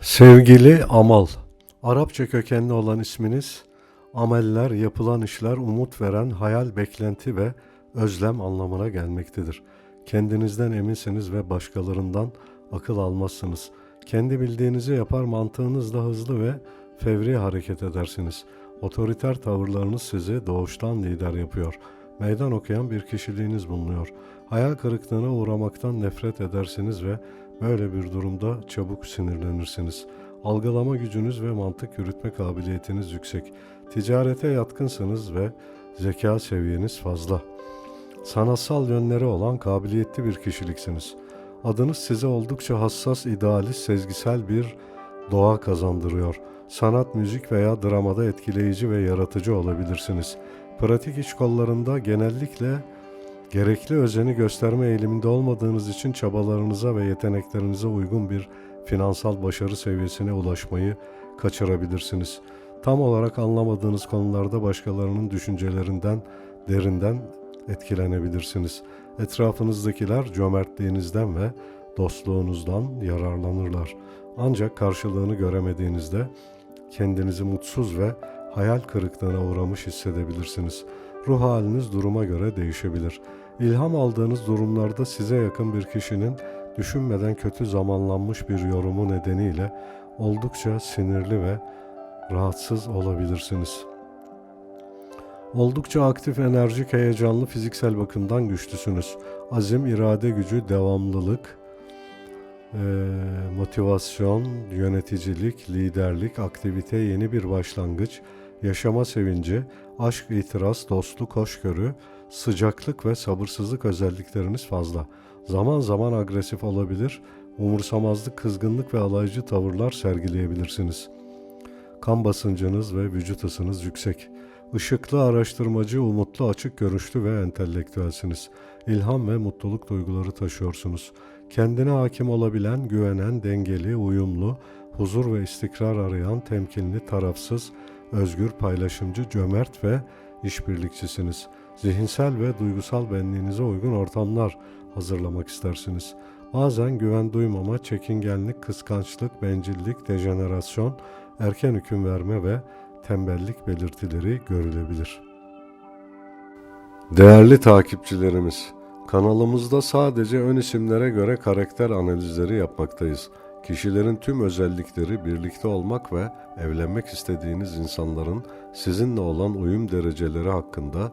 Sevgili Amal, Arapça kökenli olan isminiz, ameller, yapılan işler, umut veren, hayal, beklenti ve özlem anlamına gelmektedir. Kendinizden eminsiniz ve başkalarından akıl almazsınız. Kendi bildiğinizi yapar, mantığınızla hızlı ve fevri hareket edersiniz. Otoriter tavırlarınız sizi doğuştan lider yapıyor. Meydan okuyan bir kişiliğiniz bulunuyor. Hayal kırıklığına uğramaktan nefret edersiniz ve Böyle bir durumda çabuk sinirlenirsiniz. Algılama gücünüz ve mantık yürütme kabiliyetiniz yüksek. Ticarete yatkınsınız ve zeka seviyeniz fazla. Sanatsal yönleri olan kabiliyetli bir kişiliksiniz. Adınız size oldukça hassas, idealist, sezgisel bir doğa kazandırıyor. Sanat, müzik veya dramada etkileyici ve yaratıcı olabilirsiniz. Pratik iş kollarında genellikle Gerekli özeni gösterme eğiliminde olmadığınız için çabalarınıza ve yeteneklerinize uygun bir finansal başarı seviyesine ulaşmayı kaçırabilirsiniz. Tam olarak anlamadığınız konularda başkalarının düşüncelerinden derinden etkilenebilirsiniz. Etrafınızdakiler cömertliğinizden ve dostluğunuzdan yararlanırlar. Ancak karşılığını göremediğinizde kendinizi mutsuz ve hayal kırıklığına uğramış hissedebilirsiniz. Ruh haliniz duruma göre değişebilir. İlham aldığınız durumlarda size yakın bir kişinin düşünmeden kötü zamanlanmış bir yorumu nedeniyle oldukça sinirli ve rahatsız olabilirsiniz. Oldukça aktif, enerjik, heyecanlı, fiziksel bakımdan güçlüsünüz. Azim, irade gücü, devamlılık, motivasyon, yöneticilik, liderlik, aktivite, yeni bir başlangıç, yaşama sevinci, aşk, itiraz, dostluk, hoşgörü, sıcaklık ve sabırsızlık özellikleriniz fazla. Zaman zaman agresif olabilir, umursamazlık, kızgınlık ve alaycı tavırlar sergileyebilirsiniz. Kan basıncınız ve vücut ısınız yüksek. Işıklı, araştırmacı, umutlu, açık görüşlü ve entelektüelsiniz. İlham ve mutluluk duyguları taşıyorsunuz. Kendine hakim olabilen, güvenen, dengeli, uyumlu, huzur ve istikrar arayan, temkinli, tarafsız, özgür, paylaşımcı, cömert ve işbirlikçisiniz. Zihinsel ve duygusal benliğinize uygun ortamlar hazırlamak istersiniz. Bazen güven duymama, çekingenlik, kıskançlık, bencillik, dejenerasyon, erken hüküm verme ve tembellik belirtileri görülebilir. Değerli takipçilerimiz, kanalımızda sadece ön isimlere göre karakter analizleri yapmaktayız. Kişilerin tüm özellikleri birlikte olmak ve evlenmek istediğiniz insanların sizinle olan uyum dereceleri hakkında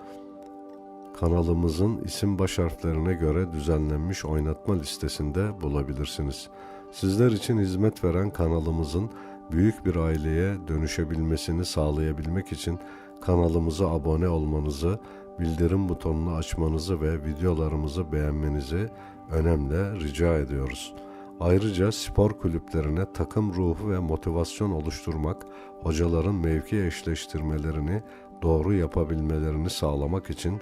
kanalımızın isim baş harflerine göre düzenlenmiş oynatma listesinde bulabilirsiniz. Sizler için hizmet veren kanalımızın büyük bir aileye dönüşebilmesini sağlayabilmek için kanalımıza abone olmanızı, bildirim butonunu açmanızı ve videolarımızı beğenmenizi önemli rica ediyoruz. Ayrıca spor kulüplerine takım ruhu ve motivasyon oluşturmak, hocaların mevki eşleştirmelerini doğru yapabilmelerini sağlamak için